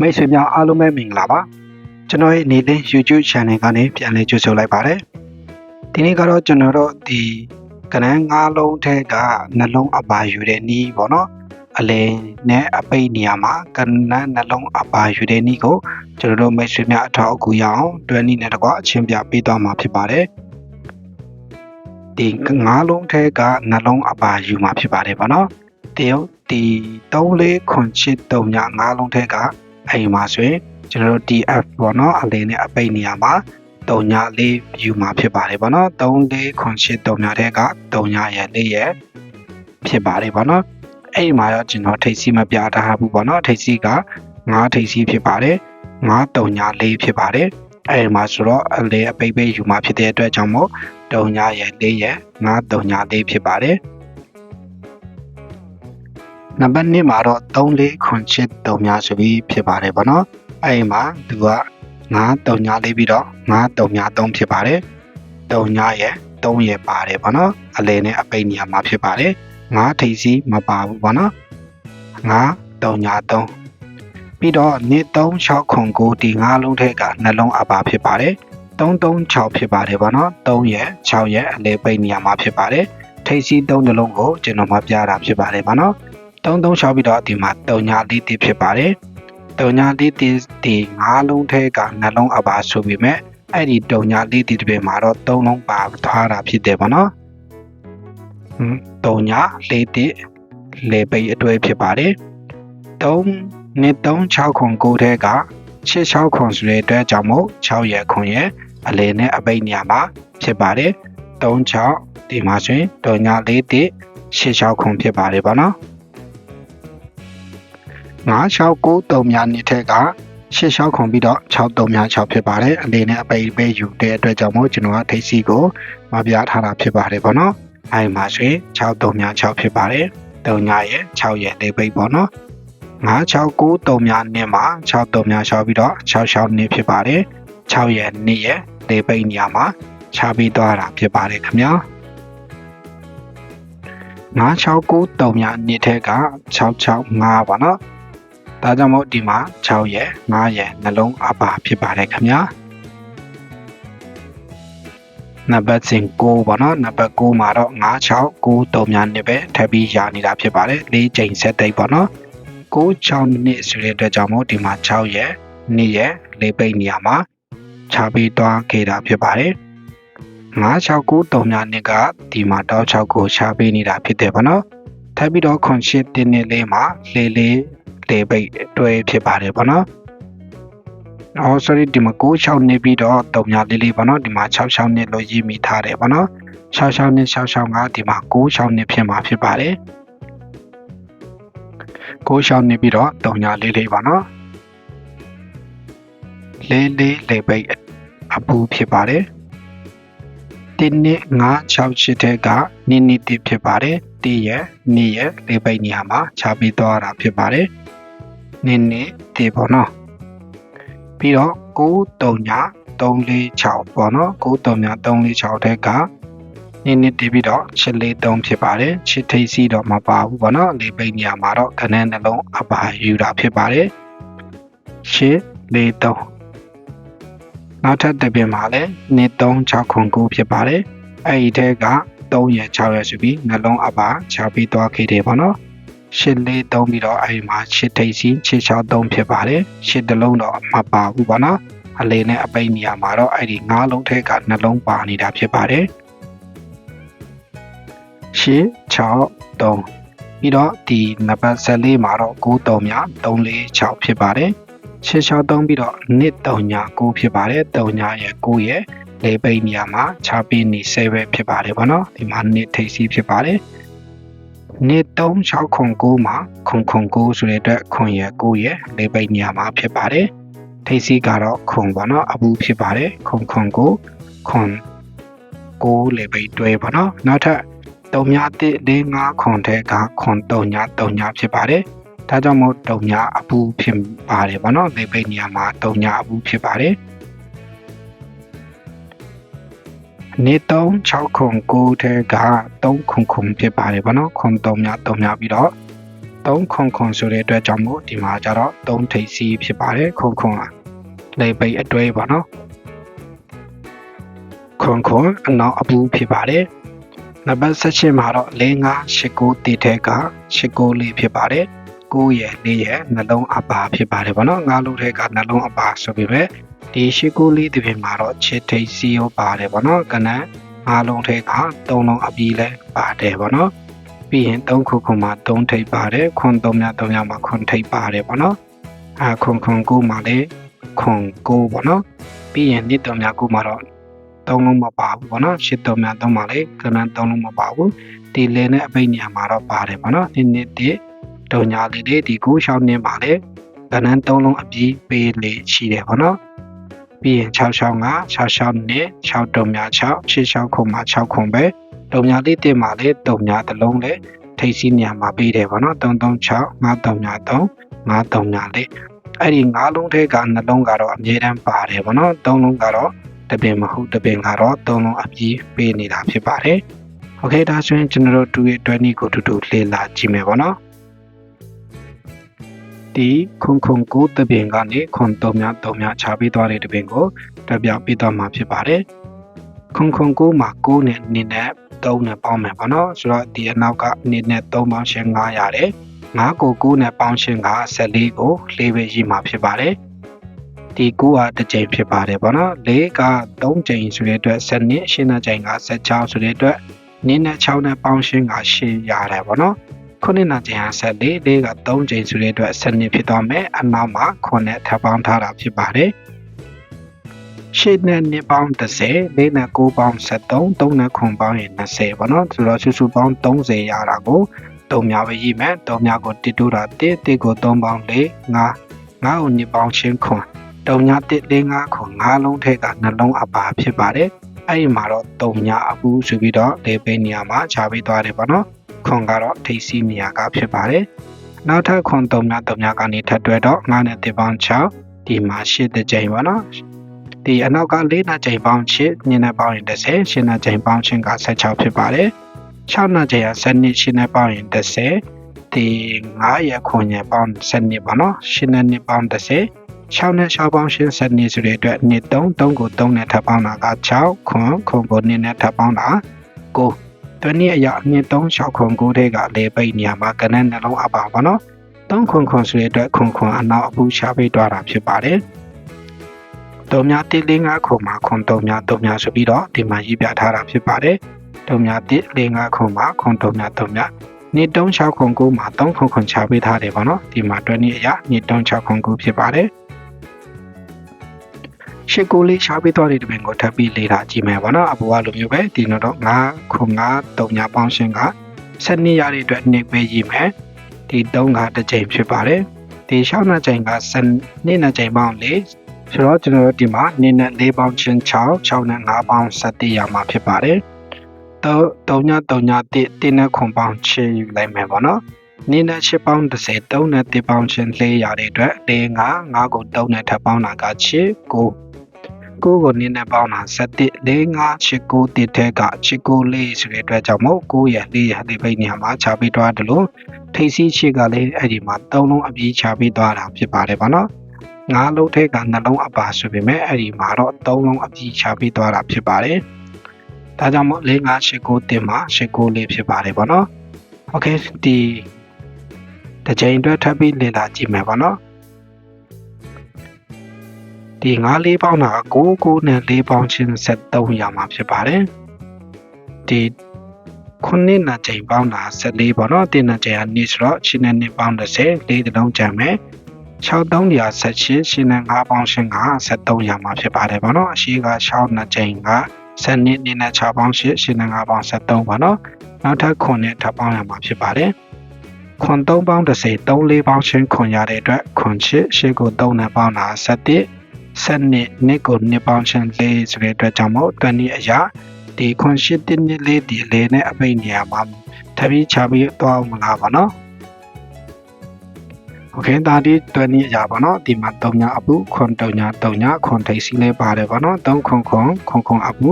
မိတ်ဆွေများအားလုံးပဲမင်္ဂလာပါကျွန်တော်ရဲ့နေတဲ့ YouTube channel ကနေပြန်လည်ကြိုဆိုလိုက်ပါတယ်ဒီနေ့ကတော့ကျွန်တော်တို့ဒီကနန်းငါးလုံးထဲကနှလုံးအပါယူတဲ့နီးပေါ့နော်အလင်းနဲ့အပိတ်နေရာမှာကနန်းနှလုံးအပါယူတဲ့နီးကိုကျွန်တော်တို့မိတ်ဆွေများအထောက်အကူရအောင်တွဲနီးနဲ့တကွအချင်းပြပေးသွားမှာဖြစ်ပါတယ်ဒီငါးလုံးထဲကနှလုံးအပါယူမှာဖြစ်ပါတယ်ပေါ့နော်ဒီဒီ3 4ခွန်ချစ်3ညငါးလုံးထဲက အိမ်မှာဆိုရင်ကျွန်တော်တို့ DF ပေါ့နော်အလင်းနဲ့အပိတ်နေရာမှာ3ည4ယူမှာဖြစ်ပါတယ်ပေါ့နော်3 4ခွန်ချစ်3ညထဲက3ညရဲ့4ရဲ့ဖြစ်ပါတယ်ပေါ့နော်အဲ့ဒီမှာတော့ကျွန်တော်ထိတ်စီမပြထားဘူးပေါ့နော်ထိတ်စီက9ထိတ်စီဖြစ်ပါတယ်9 3ည4ဖြစ်ပါတယ်အဲ့ဒီမှာဆိုတော့အလေအပိတ်ပိတ်ယူမှာဖြစ်တဲ့အတွက်ကြောင့်မို့3ညရဲ့4ရဲ့9 3ည4ဖြစ်ပါတယ် နံပါတ်1မှာတော့3 4ခွန်ချစ်3များဆိုပြီးဖြစ်ပါတယ်ဗောနော်အဲ့ဒီမှာသူက9 3ညာလေးပြီးတော့9 3ညာ3ဖြစ်ပါတယ်3ညာရဲ့3ရဲ့ပါတယ်ဗောနော်အလယ်နဲ့အပိတ်နေရာမှာဖြစ်ပါတယ်9ထိပ်စီမပါဘူးဗောနော်9 3ညာ3ပြီးတော့နှစ်3 6ခွန်9ဒီ9လုံးထက်ကနှလုံးအပါဖြစ်ပါတယ်336ဖြစ်ပါတယ်ဗောနော်3ရဲ့6ရဲ့အလယ်ပိတ်နေရာမှာဖြစ်ပါတယ်ထိပ်စီ3နှလုံးကိုကျွန်တော်မပြတာဖြစ်ပါတယ်ဗောနော် 336ပြီးတော့ဒီမှာ3ညာလေးတိဖြစ်ပါတယ်တုံညာလေးတီတီငါးလုံးထဲကနှလုံးအပါဆိုပေမဲ့အဲ့ဒီတုံညာလေးတီတစ်ပေမှာတော့သုံးလုံးပါထားတာဖြစ်တယ်ပေါ့နော်ဟွန်းတုံညာလေးတီလေပိတ်အတွဲဖြစ်ပါတယ်3နှစ်3 6ခွန်9ထဲက6 6ခွန်ဆိုတဲ့အတွက်ကြောင့်မို့6ရဲ့ခွန်ရဲ့အလေနဲ့အပိတ်နေရာမှာဖြစ်ပါတယ်3 6ဒီမှာဆိုရင်တုံညာလေးတီ6 6ခွန်ဖြစ်ပါတယ်ပေါ့နော် 969များနှစ်ထက်က86ခုပြီးတော့63များ6ဖြစ်ပါတယ်အလေးနဲ့အပိတ်ပေးယူတဲ့အတွက်ကြောင့်မို့ကျွန်တော်ကထိတ်စီကိုမပြထားတာဖြစ်ပါတယ်ပေါ့နော်အဲဒီမှာဆိုရင်63များ6ဖြစ်ပါတယ်3ညရဲ့6ရဲ့လေးပိတ်ပေါ့နော်969များနှစ်မှာ63များ6ပြီးတော့66နှစ်ဖြစ်ပါတယ်6ရဲ့နှစ်ရဲ့လေးပိတ်နေရာမှာခြားပြီးသွားတာဖြစ်ပါတယ်ခင်ဗျာ969များနှစ်ထက်က665ပါနော် ဒါကြောင့်မို့ဒီမှာ6ရယ်9ရယ်နှလုံးအပါဖြစ်ပါတယ်ခင်ဗျာနံပါတ်စဉ်9ပေါ့နော်နံပါတ်9မှာတော့9 6 9 3များနှစ်ပဲထပ်ပြီးရနေတာဖြစ်ပါတယ်၄ချိန်ဆက်တိတ်ပေါ့နော်9 6နှစ်ဆိုတဲ့အတွက်ကြောင့်မို့ဒီမှာ6ရယ်2ရယ်၄ပိတ်နေရာမှာခြားပြီးသွားခဲ့တာဖြစ်ပါတယ်9 6 9 3များနှစ်ကဒီမှာတောက်6ကိုခြားပေးနေတာဖြစ်တယ်ပေါ့နော်ထပ်ပြီးတော့ခွန်ရှစ်တင်းနှစ်လေးမှာလေးလေး လေပိတ်တွဲဖြစ်ပါတယ်ဗောနော်။အော် sorry ဒီမှာ96နေပြီးတော့တုံညာလေးလေးဗောနော်ဒီမှာ66နှစ်လို့ရေးမိထားတယ်ဗောနော်။66နှစ်66ကဒီမှာ96နှစ်ဖြစ်မှာဖြစ်ပါတယ်။96နေပြီးတော့တုံညာလေးလေးဗောနော်။လေးလေးလေပိတ်အပူဖြစ်ပါတယ်။တင်းနှစ်968တဲ့ကနင်းနီတိဖြစ်ပါတယ်။တည့်ရဲ့နေ့ရဲ့လေပိတ်နေရာမှာခြားပြီးသွားတာဖြစ်ပါတယ်။ နင်းနေတေပေါ့နော်ပြီးတော့9 3ည346ပေါ့နော်9 3ည346တဲ့ကနင်းနေတေပြီးတော့ချစ်လေး3ဖြစ်ပါတယ်ချစ်ထိတ်စီတော့မပါဘူးပေါ့နော်လေပိတ်နေရာမှာတော့ခဏနှလုံးအပါယူတာဖြစ်ပါတယ်ရှစ်လေး3နောက်ထပ်တစ်ပြင်မှာလည်းနေ3 6ခွန်9ဖြစ်ပါတယ်အဲ့ဒီထဲက3ရ6ရဆိုပြီးနှလုံးအပါချပြီးသွားခဲ့တယ်ပေါ့နော် ရှစ်လေးသုံးပြီးတော့အဲဒီမှာရှစ်ထိပ်စီရှစ်ချောင်းသုံးဖြစ်ပါတယ်ရှစ်တလုံးတော့မပါဘူးပေါ့နော်အလေးနဲ့အပိတ်နေရာမှာတော့အဲ့ဒီငါးလုံးထဲကနှလုံးပါနေတာဖြစ်ပါတယ်ရှစ်6 3ပြီးတော့ဒီနံပါတ်14မှာတော့9 3မြ3 4 6ဖြစ်ပါတယ်ရှစ်6 3ပြီးတော့နှစ်3ည9ဖြစ်ပါတယ်3ညရဲ့9ရဲ့လေးပိတ်နေရာမှာခြားပြီးနေ7ဖြစ်ပါတယ်ပေါ့နော်ဒီမှာနှစ်ထိပ်စီဖြစ်ပါတယ် နှစ်36ခွန်9မှာခွန်ခွန်9ဆိုတဲ့အတွက်ခွန်ရ9ရလေးပိတ်နေရာမှာဖြစ်ပါတယ်ထိပ်စီကတော့ခွန်ပေါ့နော်အပူဖြစ်ပါတယ်ခွန်ခွန်9ခွန်9လေးပိတ်တွဲပေါ့နော်နောက်ထပ်3ည1 4 5ခွန်ထဲကခွန်3ည3ညဖြစ်ပါတယ်ဒါကြောင့်မို့3ညအပူဖြစ်ပါတယ်ပေါ့နော်လေးပိတ်နေရာမှာ3ညအပူဖြစ်ပါတယ် နေ3 6ခု9ထဲက3ခုခုဖြစ်ပါတယ်ဗောနော်ခွန်3များ3များပြီးတော့3ခွန်ခွန်ဆိုတဲ့အတွက်ကြောင့်မို့ဒီမှာကျတော့3ထိပ်စီးဖြစ်ပါတယ်ခွန်ခွန်လေပိတ်အတွဲပေါ့နော်ခွန်ခွန်အနောက်အပူဖြစ်ပါတယ်နံပါတ်16မှာတော့၄5 8 9တိထဲက8 9လေးဖြစ်ပါတယ်9ရဲ့4ရဲ့နှလုံးအပါဖြစ်ပါတယ်ဗောနော်ငါးလုံးထဲကနှလုံးအပါဆိုပြီးပဲ ဒီ8 9လေးဒီပြင်မှာတော့ချစ်ထိပ်စီရောပါတယ်ဗောနော်ကနန်းငါးလုံးထဲက3လုံးအပြီးလဲပါတယ်ဗောနော်ပြီးရင်3ခုခုမှာ3ထိပ်ပါတယ်ခွန်3များ3များမှာခွန်ထိပ်ပါတယ်ဗောနော်အာခွန်ခွန်9မှာလေခွန်9ဗောနော်ပြီးရင်နှစ်3များ9မှာတော့သုံးလုံးမပါဘူးပေါ့နော်ရှစ်သုံးများသုံးပါလေကနန်းသုံးလုံးမပါဘူးဒီလေနဲ့အပိတ်နေရာမှာတော့ပါတယ်ပေါ့နော်ဒီနှစ်တစ်ဒုံညာလေးလေးဒီကိုရှောင်းနေပါလေကနန်းသုံးလုံးအပြီးပေးလေရှိတယ်ပေါ့နော် ပြီးရင်6ရှောင်းက6ရှောင်းနဲ့6တုံများ6 6ရှောင်းခုမှာ6ခုပဲတုံများလေးတင်ပါလေတုံများတစ်လုံးလေထိပ်စီးနေရာမှာပေးတယ်ပေါ့နော်336 5တုံများ3 5တုံများလေးအဲ့ဒီ၅လုံးထဲကနှလုံးကတော့အမြဲတမ်းပါတယ်ပေါ့နော်၃လုံးကတော့တပင်မဟုတ်တပင်ကတော့သုံးလုံးအပြည့်ပေးနေတာဖြစ်ပါတယ်။ Okay ဒါဆိုရင်ကျွန်တော်တို့2ရဲ့20ကိုတူတူလေ့လာကြည့်မယ်ပေါ့နော်။ ဒီခုံခုံကိုတပင်ကနေခွန်3များ3များခြားပေးသွားတဲ့တပင်ကိုတက်ပြပေးသွားမှာဖြစ်ပါတယ်။ခုံခုံကိုမှာ9နဲ့2နဲ့3နဲ့ပေါင်းမယ်ပေါ့နော်။ဆိုတော့ဒီအနောက်က2နဲ့3ပေါင်းရှင်း9ရတယ်။9ကို9နဲ့ပေါင်းရှင်းက14ကို4ပဲရည်မှာဖြစ်ပါတယ်။ဒီ9ဟာတစ်ကြိမ်ဖြစ်ပါတယ်ဗောနော်၄က3ကြိမ်ဆိုတဲ့အတွက်7နှစ်ရှင်းတဲ့ကြိမ်က16ဆိုတဲ့အတွက်နင်းနဲ့6နဲ့ပေါင်းရှင်းက8ရတယ်ဗောနော် ခုနှစ်နာကြိမ်ဟာ14၄က3ကြိမ်ဆိုတဲ့အတွက်7နှစ်ဖြစ်သွားမယ်အနောက်မှာခုနှစ်ထပ်ပေါင်းထားတာဖြစ်ပါတယ်ရှစ်နဲ့နှစ်ပေါင်း30လေးနဲ့9ပေါင်း73 3နဲ့ခွန်ပေါင်းရင်20ပေါ့နော်ဆိုတော့စုစုပေါင်း30ရတာကို3များပဲရေးမယ်3များကိုတစ်တိုးတာ1 1ကို3ပေါင်း4 5 5ကို2ပေါင်းချင်းခွန်တုံညာ145ခု9လုံးထဲကနှလုံးအပါဖြစ်ပါတယ်အဲ့ဒီမှာတော့တုံညာအပူဆိုပြီးတော့လေပိနေရာမှာခြာပေးသွားတယ်ပေါ့နော် ခွန်ကတော့ထိပ်စီးနေရာကဖြစ်ပါတယ်နောက်ထပ်ခွန်တုံညာတုံညာကနေထပ်တွဲတော့9နဲ့1ပေါင်း6ဒီမှာ8တဲ့ကြိမ်ပေါ့နော်ဒီအနောက်က၄နှစ်ကြိမ်ပေါင်း8ညနေပေါင်းရင်30ရှင်းနှစ်ကြိမ်ပေါင်းချင်းက16ဖြစ်ပါတယ်6နှစ်ကြိမ်က7နှစ်ရှင်းနှစ်ပေါင်းရင်30ဒီ9ရက်ခွန်ရက်ပေါင်း7နှစ်ပေါ့နော်ရှင်းနှစ်ပေါင်း30 6နဲ့6ပေါင်းရှင်းဆက်နေဆိုတဲ့အတွက်2 3 3ကို3နဲ့ထပ်ပေါင်းတာက6ခွန်ခွန်ကို2နဲ့ထပ်ပေါင်းတာ9 တနည်းအရာ2 3 6ခွန်9ထဲကလေပိတ်နေရာမှာကနန်းနှလုံးအပါပါနော်3ခွန်ခွန်ဆိုတဲ့အတွက်ခွန်ခွန်အနောက်အပူရှားပေးသွားတာဖြစ်ပါတယ်တုံများ1 4 5ခွန်မှာခွန်တုံများတုံများဆိုပြီးတော့ဒီမှာရေးပြထားတာဖြစ်ပါတယ်တုံများ1 4 5ခွန်မှာခွန်တုံများတုံများနေတုံး6ခွန်9မှာ3ခွန်ခွန်ချပေးထားတယ်ပေါ့နော်ဒီမှာတွဲနည်းအရာနေတုံး6ခွန်9ဖြစ်ပါတယ် ရှစ်ကိုလေးရှားပေးသွားတဲ့တပင်ကိုထပ်ပြီးလေ့လာကြည့်မယ်ပေါ့နော်အပေါ်ကလိုမျိုးပဲဒီတော့9ခု9 3ညာပေါင်းရှင်းက7နှစ်ရတဲ့အတွက်နှစ်ပဲရေးမယ်ဒီ3ကတစ်ချိန်ဖြစ်ပါတယ်ဒီ6နှစ်ချိန်က7နှစ်နှစ်ချိန်ပေါင်း4ဆိုတော့ကျွန်တော်တို့ဒီမှာနှစ်နဲ့4ပေါင်းချင်း6 6နဲ့5ပေါင်း7ရမှာဖြစ်ပါတယ်တော့3ည3ည1 1နဲ့ခွန်ပေါင်းချေယူလိုက်မယ်ပေါ့နော်နင်းနဲ့ချစ်ပေါင်း30 3နဲ့1ပေါင်းချင်းလှေးရတဲ့အတွက်၄5 5ကို3နဲ့ထပ်ပေါင်းတာကချစ်9 9ကိုနင်းနဲ့ပေါင်းတာ7 4 5 8 9တစ်ထဲက8 9လေးဆိုတဲ့အတွက်ကြောင့်မို့9ရဲ့4ရဲ့ဒီဘိတ်နေရာမှာခြာပေးသွားတယ်လို့ထိပ်စီးချစ်ကလည်းအဲ့ဒီမှာ3လုံးအပြည့်ခြာပေးသွားတာဖြစ်ပါတယ်ဗောနော်ငါးလုံးထဲကနှလုံးအပါဆိုပေမဲ့အဲ့ဒီမှာတော့3လုံးအပြည့်ခြာပေးသွားတာဖြစ်ပါတယ်ဒါကြောင့်မို့4 5 8 9တင်မှာ8 9လေးဖြစ်ပါတယ်ဗောနော်โอเคဒီတစ်ချိန်အတွက်ထပ်ပြီးလေ့လာကြည့်မယ်ဗောနော် ဒီ9လေးပေါင်းတာ9 9နဲ့4ပေါင်းချင်း73ရမှာဖြစ်ပါတယ်ဒီခုနှစ်နာချိန်ပေါင်းတာ14ပေါ့နော်တင်းနာချိန်ကနေဆိုတော့ရှင်းနဲ့နှစ်ပေါင်း30လေးတုံးကြံမယ်6 3ရာ18ရှင်းနဲ့5ပေါင်းရှင်းက73ရမှာဖြစ်ပါတယ်ပေါ့နော်အရှိက6နာချိန်က7နှစ်နှစ်နဲ့6ပေါင်း8ရှင်းနဲ့5ပေါင်း73ပေါ့နော်နောက်ထပ်9နဲ့ထပ်ပေါင်းရမှာဖြစ်ပါတယ်ခွန်3ပေါင်း30 3 4ပေါင်းရှင်းခွန်ရတဲ့အတွက်ခွန်8ရှင်းကို3နဲ့ပေါင်းတာ7 ဆက်နှစ်နှစ်ကိုနှစ်ပေါင်းရှင်လေးဆိုတဲ့အတွက်ကြောင့်မို့တန်ဒီအရာဒီခွန်ရှိတစ်နှစ်လေးဒီလေးနဲ့အပိတ်နေရာမှာတပီးချပြီးသွားအောင်မလားပါနော်โอเคဒါဒီတွန်းနေရပါတော့ဒီမှာ3ညအပူခွန်3ည3ညခွန်ထိပ်စီလဲပါတယ်ပါတော့3ခွန်ခွန်ခွန်ခွန်အပူ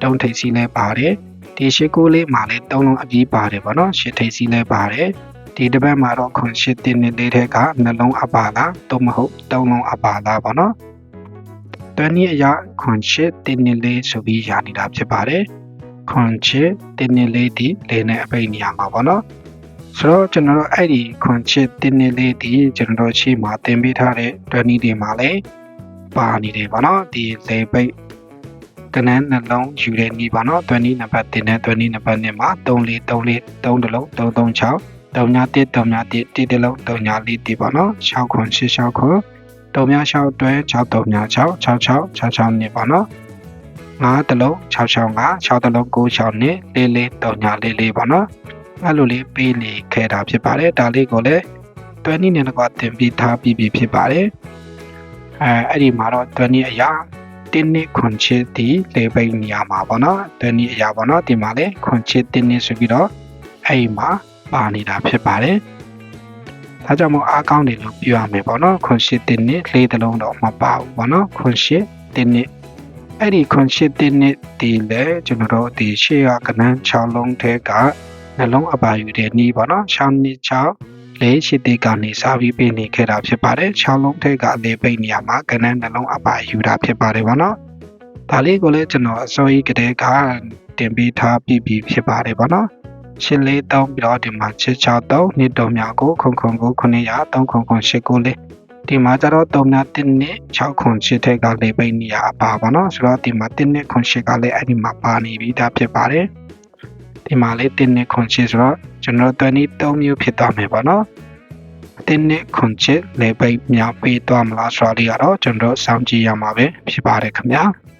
3ထိပ်စီလဲပါတယ်ဒီရှိကိုလေးမှာလဲ3လုံးအပြီးပါတယ်ပါတော့ရှစ်ထိပ်စီလဲပါတယ် ဒီတစ်ပတ်မှာတော့ခွန်ရှစ်တင်းနဲ့လေးထက်ကနှလုံးအပါလားသို့မဟုတ်သုံးလုံးအပါလားပေါ့နော်တွ န်းနည်းအရာခွန်ရှစ်တင်းနဲ့လေးဆိုပြီးရနေတာဖြစ်ပါတယ်ခွန်ရှစ်တင်းနဲ့လေးဒီလေးနဲ့အပိတ်နေရမှာပေါ့နော်ဆိုတော့ကျွန်တော်တို့အဲ့ဒီခွန်ချစ်တင်းနေလေးဒီကျွန်တော်တို့ရှိမှတင်ပေးထားတဲ့တွန်းနည်းတွေမှာလည်းပါနေတယ်ပေါ့နော်ဒီလေပိတ်ကနန်းနှလုံးယူတဲ့နီးပါနော်တွန်းနည်းနံပါတ်တင်တဲ့တွန်းနည်းနံပါတ်နဲ့မှာ3434 3တလုံး336 39 39 1တလုံး39တီပေါ့နော်6ခွန်6 6ခွန် 36တွဲ636 66 66နှစ်ပေါ့နော်5တလုံး665 6တလုံး96နှစ်44 3944ပေါ့နော်အဲ့လိုလေးပေးနေခဲ့တာဖြစ်ပါတယ်ဒါလေးကိုလည်းတွဲနည်းနဲ့တော့တင်ပြီးထားပြီးပြီဖြစ်ပါတယ်အဲအဲ့ဒီမှာတော့တွဲနည်းအရာတင်းနှစ်ခွန်ချစ်ဒီလေပိတ်နေရမှာပေါ့နော်တွဲနည်းအရာပေါ့နော်ဒီမှာလေခွန်ချစ်တင်းနှစ်ဆိုပြီးတော့အဲ့ဒီမှာပါနေတာဖြစ်ပါတယ် ဒါကြောင့်မို့အားကောင်းတယ်လို့ပြောရမယ်ပေါ့နော်ခွန်ရှစ်တင်းနှစ်လေးတလုံးတော့မပါဘူးပေါ့နော်ခွန်ရှစ်တင်းနှစ်အဲ့ဒီခွန်ရှစ်တင်းနှစ်ဒီလေကျွန်တော်တို့ဒီရှေ့ကကနန်း6လုံးထဲကနှလုံးအပါယူတဲ့နီးပေါ့နော်6နှစ်6လေးရှိတဲ့ကနေစာပြီးပေးနေခဲ့တာဖြစ်ပါတယ်6လုံးထဲကအလေးပိတ်နေရမှာကနန်းနှလုံးအပါယူတာဖြစ်ပါတယ်ပေါ့နော်ဒါလေးကိုလည်းကျွန်တော်အစိုးရကတည်းကတင်ပေးထားပြီးပြီဖြစ်ပါတယ်ပေါ့နော် ရှစ်လေးသုံးပြီးတော့ဒီမှာ6 6 3နှစ်တုံများကိုခုံခုံကို900 3008ကိုလေးဒီမှာကျတော့တုံများ1နှစ်6ခွန်8ထက်ကလေးပိတ်နေရအပါပါနော်ဆိုတော့ဒီမှာ1နှစ်ခွန်8ကလည်းအဲ့ဒီမှာပါနေပြီဒါဖြစ်ပါတယ်ဒီမှာလေး1နှစ်ခွန်8ဆိုတော့ကျွန်တော်23မျိုးဖြစ်သွားမယ်ပေါ့နော်တင်းနဲ့ခွန်ချစ်လေပိတ်များပေးသွားမလားဆိုတာလေးကတော့ကျွန်တော်စောင့်ကြည့်ရမှာပဲဖြစ်ပါတယ်ခင်ဗျာ။